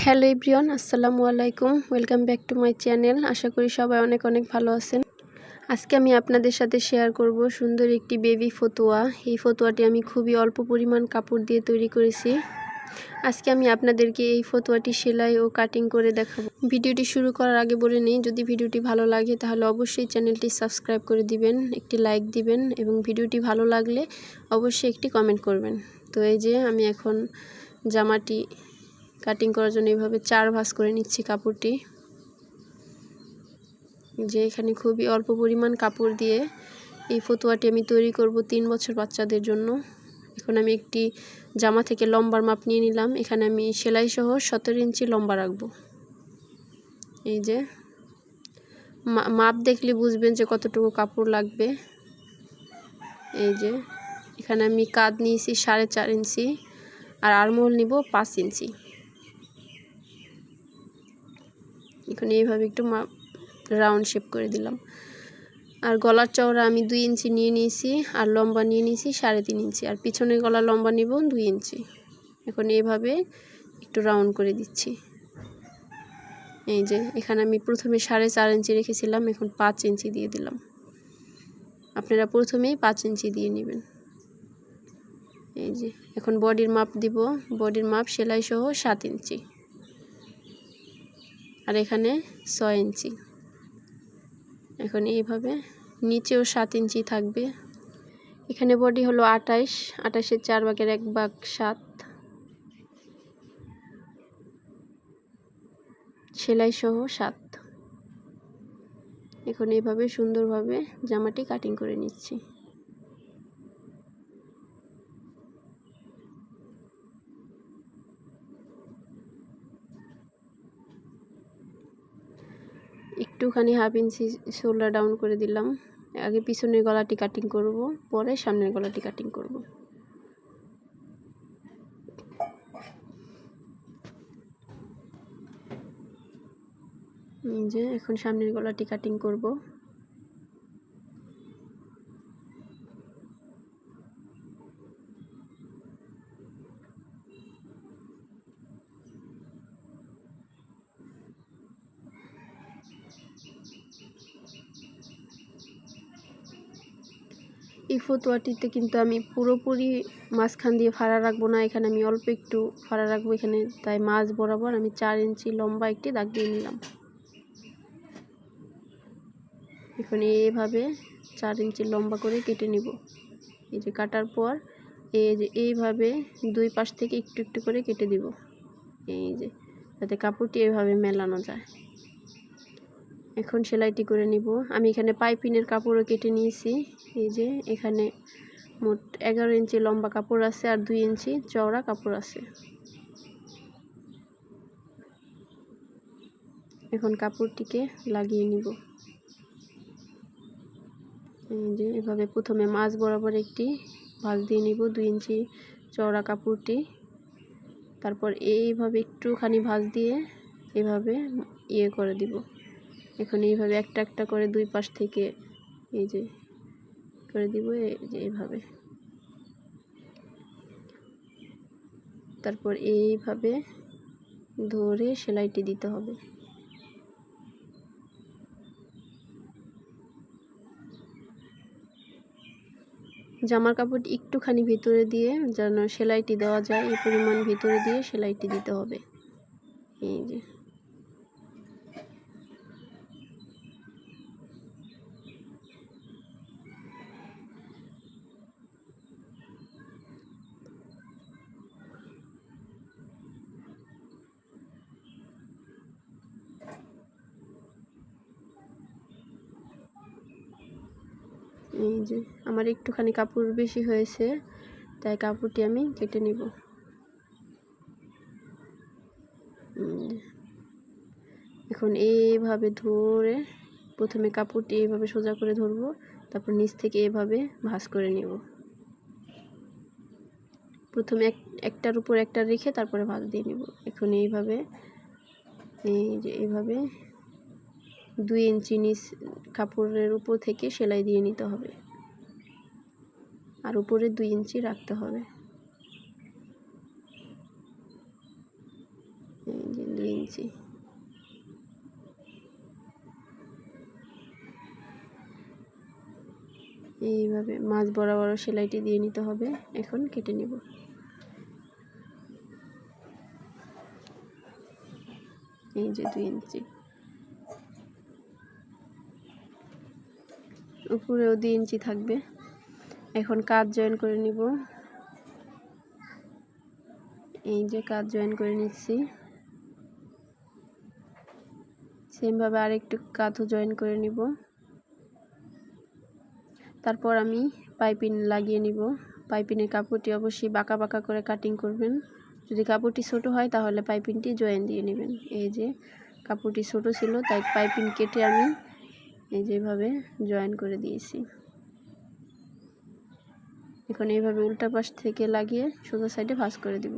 Hello ইব্রিয়ন আসসালামু আলাইকুম। Welcome back to my channel. আশা করি সবাই অনেক অনেক ভালো আছেন। আজকে আমি আপনাদের সাথে শেয়ার করব সুন্দর একটি বেবি ফতুয়া। এই ফতুয়াটি আমি খুবই অল্প পরিমাণ কাপড় দিয়ে তৈরি করেছি। আজকে আমি আপনাদেরকে এই ফতুয়াটি সেলাই ও কাটিং করে দেখাবো। ভিডিওটি শুরু করার আগে বলে নিই, যদি ভিডিওটি ভালো লাগে তাহলে অবশ্যই চ্যানেলটি সাবস্ক্রাইব করে দিবেন, একটি লাইক দিবেন এবং ভিডিওটি ভালো লাগলে অবশ্যই একটি কমেন্ট করবেন। তো এই যে আমি এখন জামাটি কাটিং করার জন্য এইভাবে চার ভাঁজ করে নিচ্ছি কাপড়টি। যে এখানে খুবই অল্প পরিমাণ কাপড় দিয়ে এই ফতুয়াটি আমি তৈরি করব তিন বছর বাচ্চাদের জন্য। এখন আমি একটি জামা থেকে লম্বার মাপ নিয়ে নিলাম। এখানে আমি সেলাই সহ সতেরো ইঞ্চি লম্বা রাখব। এই যে মাপ দেখলে বুঝবেন যে কতটুকু কাপড় লাগবে। এই যে এখানে আমি কাঁধ নিয়েছি সাড়ে চার ইঞ্চি আর আরমোল নিব পাঁচ ইঞ্চি। এখন এইভাবে একটু রাউন্ড শেপ করে দিলাম। আর গলার চওড়া আমি দুই ইঞ্চি নিয়ে নিয়েছি, আর লম্বা নিয়ে নিয়েছি সাড়ে তিন ইঞ্চি। আর পিছনের গলা লম্বা নিব দুই ইঞ্চি। এখন এইভাবে একটু রাউন্ড করে দিচ্ছি। এই যে, এখানে আমি প্রথমে সাড়ে চার ইঞ্চি রেখেছিলাম, এখন পাঁচ ইঞ্চি দিয়ে দিলাম। আপনারা প্রথমেই পাঁচ ইঞ্চি দিয়ে নেবেন। এই যে, এখন বডির মাপ দিব। বডির মাপ সেলাই সহ সাত ইঞ্চি। আর এখানে ছয় ইঞ্চি। এখন এইভাবে নিচেও সাত ইঞ্চি থাকবে। এখানে বডি হলো আটাইশ আটাইশের চার ভাগের এক ভাগ সাত। সেলাই সহ সাত। এখন এইভাবে সুন্দরভাবে জামাটি কাটিং করে নিচ্ছি। একটুখানি হাফ ইঞ্চি শোল্ডার ডাউন করে দিলাম। আগে পিছনের গলাটি কাটিং করব, পরে সামনের গলাটি কাটিং করব। যে, এখন সামনের গলাটি কাটিং করব। এই ফতুয়াটিতে কিন্তু আমি পুরোপুরি মাঝখান দিয়ে ফাড়া রাখব না, এখানে আমি অল্প একটু ফাড়া রাখব এখানে, তাই মাছ বরাবর আমি চার ইঞ্চি লম্বা একটি দাগ দিয়ে নিলাম। এখন এইভাবে চার ইঞ্চি লম্বা করে কেটে নিব। এই যে কাটার পর এই যে এইভাবে দুই পাশ থেকে একটু একটু করে কেটে দিব। এই যে, যাতে কাপড়টি এইভাবে মেলানো যায়। এখন সেলাইটি করে নিব। আমি এখানে পাইপিনের কাপড়ও কেটে নিয়েছি। এই যে এখানে মোট এগারো ইঞ্চি লম্বা কাপড় আছে আর দুই ইঞ্চি চওড়া কাপড় আছে। এখন কাপড়টিকে লাগিয়ে নিব। এই যে এভাবে প্রথমে মাছ বরাবর একটি ভাঁজ দিয়ে নিব, দুই ইঞ্চি চওড়া কাপড়টি। তারপর এইভাবে একটুখানি ভাঁজ দিয়ে এভাবে ইয়ে করে দিব। এখন এইভাবে একটা একটা করে দুই পাশ থেকে এই যে করে দিব, এই যে এইভাবে। তারপর এইভাবে ধরে সেলাইটি দিতে হবে। জামার কাপড় একটুখানি ভিতরে দিয়ে যেন সেলাইটি দেওয়া যায়, এই পরিমাণ ভিতরে দিয়ে সেলাইটি দিতে হবে। এই যে। এই যে আমার একটুখানি কাপড় বেশি হয়েছে, তাই কাপড়টি আমি কেটে নিব। এখন এইভাবে ধরে প্রথমে কাপড়টি এইভাবে সোজা করে ধরবো, তারপর নিচ থেকে এভাবে ভাঁজ করে নেব। প্রথমে এক, একটার উপর একটা রেখে তারপরে ভাঁজ দিয়ে নেব। এখন এইভাবে, এই যে এইভাবে দুই ইঞ্চি নিচ কাপড়ের উপর থেকে সেলাই দিয়ে নিতে হবে। আর উপরে দুই ইঞ্চি রাখতে হবে। এই যে দুই ইঞ্চি। এইভাবে মাছ বরাবর সেলাইটি দিয়ে নিতে হবে। এখন কেটে নেব। এই যে দুই ইঞ্চি। উপরেও দুই ইঞ্চি থাকবে। এখন কাজ জয়েন করে নিব। এই যে কাজ জয়েন করে নিচ্ছি। সেমভাবে আরেকটু কাঁথও জয়েন করে নিব। তারপর আমি পাইপিং লাগিয়ে নিব। পাইপিনের কাপড়টি অবশ্যই বাঁকা বাঁকা করে কাটিং করবেন। যদি কাপড়টি ছোট হয় তাহলে পাইপিংটি জয়েন দিয়ে নেবেন। এই যে কাপড়টি ছোট ছিল, তাই পাইপিং কেটে আমি এই যেভাবে জয়েন করে দিয়েছি। এখন এইভাবে উল্টা পাশ থেকে লাগিয়ে সোজা সাইডে ভাঁজ করে দিব।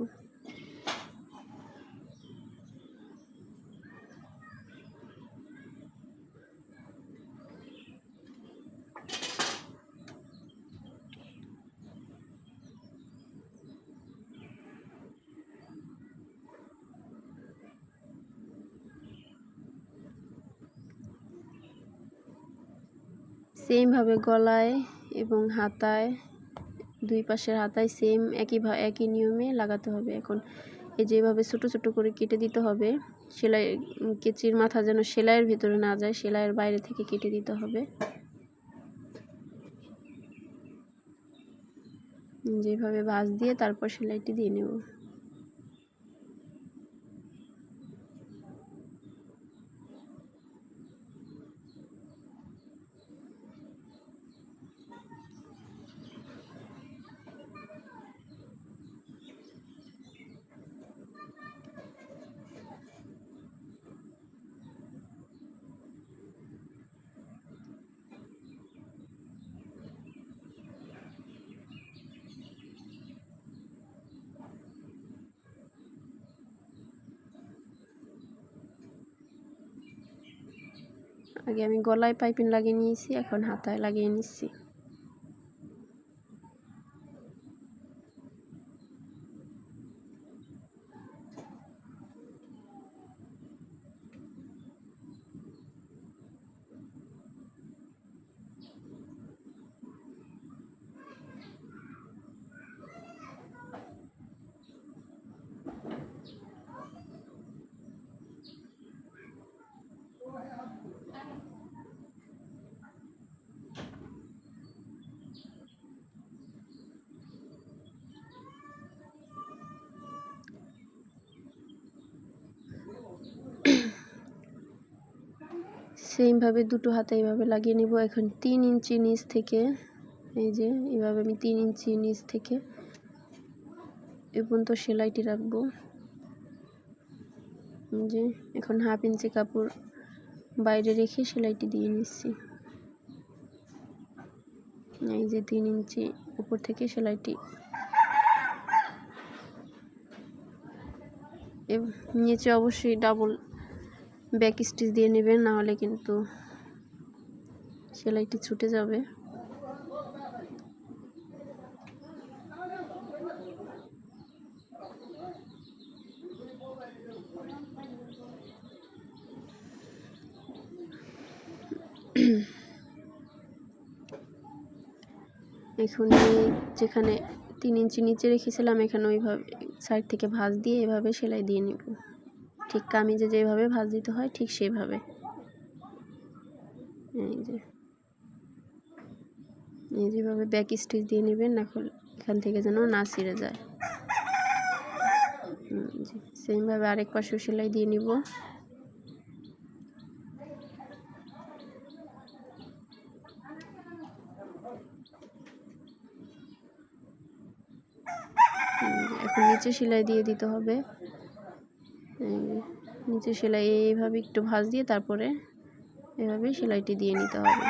সেমভাবে গলায় এবং হাতায়, দুই পাশের হাতায় সেম একই একই নিয়মে লাগাতে হবে। এখন এই যেভাবে ছোটো ছোটো করে কেটে দিতে হবে। সেলাই কেচির মাথা যেন সেলাইয়ের ভিতরে না যায়, সেলাইয়ের বাইরে থেকে কেটে দিতে হবে। যেভাবে ভাঁজ দিয়ে তারপর সেলাইটি দিয়ে নেব। আগে আমি গলায় পাইপিং লাগিয়ে নিয়েছি এখন হাতায় লাগিয়ে নিচ্ছি। সেমভাবে দুটো হাতে এইভাবে লাগিয়ে নেব। এখন তিন ইঞ্চি নিচ থেকে, এই যে এইভাবে আমি তিন ইঞ্চি নিচ থেকে এ পর্যন্ত সেলাইটি রাখব। যে এখন হাফ ইঞ্চি কাপড় বাইরে রেখে সেলাইটি দিয়ে নিচ্ছি। এই যে তিন ইঞ্চি উপর থেকে সেলাইটি। নিচে অবশ্যই ডাবল ব্যাক স্টিচ দিয়ে নেবেন, নাহলে কিন্তু সেলাইটি ছুটে যাবে। এখন যেখানে তিন ইঞ্চি নিচে রেখেছিলাম, এখানে ওইভাবে সাইড থেকে ভাঁজ দিয়ে এভাবে সেলাই দিয়ে নিব। ঠিক কামিজে যেভাবে ভাঁজ দিতে হয়, ঠিক সেভাবে। এই যে। এই যেভাবে ব্যাক স্টিচ দিয়ে নেবেন না এখান থেকে যেন না ছিঁড়ে যায়। সেমভাবে আরেক পাশেও সেলাই দিয়ে নিব। এখন নিচে সেলাই দিয়ে দিতে হবে। নিচে সেলাই এইভাবে একটু ভাঁজ দিয়ে তারপরে এভাবে সেলাইটি দিয়ে নিতে হবে।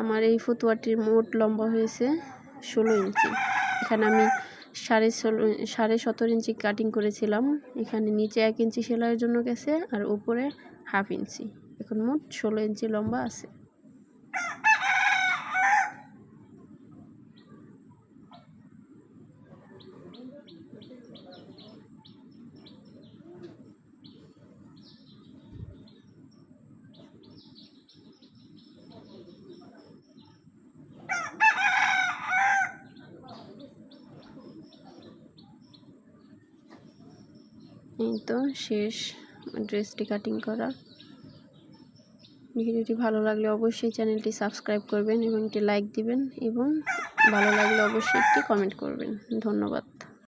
আমার এই ফতুয়াটির মোট লম্বা হয়েছে ষোলো ইঞ্চি। এখানে আমি সাড়ে ষোলো, সাড়ে সতেরো ইঞ্চি কাটিং করেছিলাম। এখানে নিচে এক ইঞ্চি সেলাইয়ের জন্য গেছে আর উপরে হাফ ইঞ্চি। এখন মোট ষোলো ইঞ্চি লম্বা আছে। এই তো শেষ ড্রেসটি কাটিং করা। ভিডিওটি ভালো লাগলে অবশ্যই চ্যানেলটি সাবস্ক্রাইব করবেন এবং একটি লাইক দিবেন এবং ভালো লাগলে অবশ্যই একটি কমেন্ট করবেন। ধন্যবাদ।